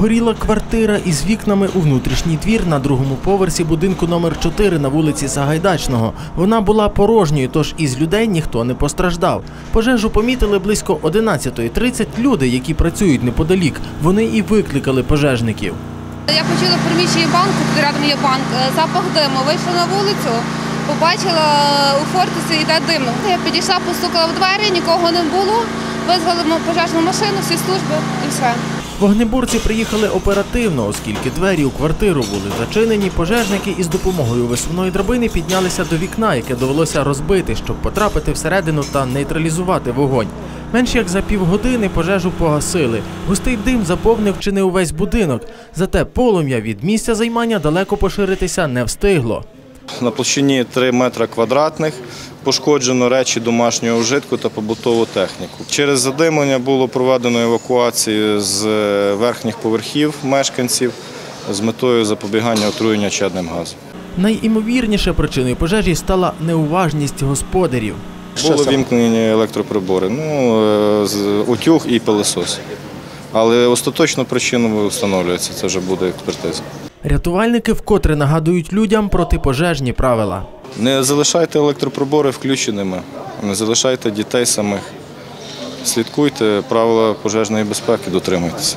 Горіла квартира із вікнами у внутрішній двір на другому поверсі будинку номер 4 на вулиці Сагайдачного. Вона була порожньою, тож із людей ніхто не постраждав. Пожежу помітили близько 11.30 люди, які працюють неподалік. Вони і викликали пожежників. Я почула в приміщенні банку, тут рядом є банк, е, запах диму. Вийшла на вулицю, побачила е, у фортусі йде дим. Я підійшла, постукала в двері, нікого не було. Визвали пожежну машину, всі служби і все. Вогнеборці приїхали оперативно, оскільки двері у квартиру були зачинені. Пожежники із допомогою висувної драбини піднялися до вікна, яке довелося розбити, щоб потрапити всередину та нейтралізувати вогонь. Менш як за півгодини пожежу погасили. Густий дим заповнив чи не увесь будинок. Зате полум'я від місця займання далеко поширитися не встигло. На площині 3 метри квадратних пошкоджено речі домашнього вжитку та побутову техніку. Через задимлення було проведено евакуацію з е, верхніх поверхів мешканців з метою запобігання отруєння чадним газом. Найімовірніше причиною пожежі стала неуважність господарів. Були вімкнені електроприбори, ну, е, утюг і пилосос. Але остаточно причину встановлюється, це вже буде експертиза. Рятувальники вкотре нагадують людям протипожежні правила. Не залишайте електроприбори включеними, не залишайте дітей самих. Слідкуйте правила пожежної безпеки, дотримуйтеся.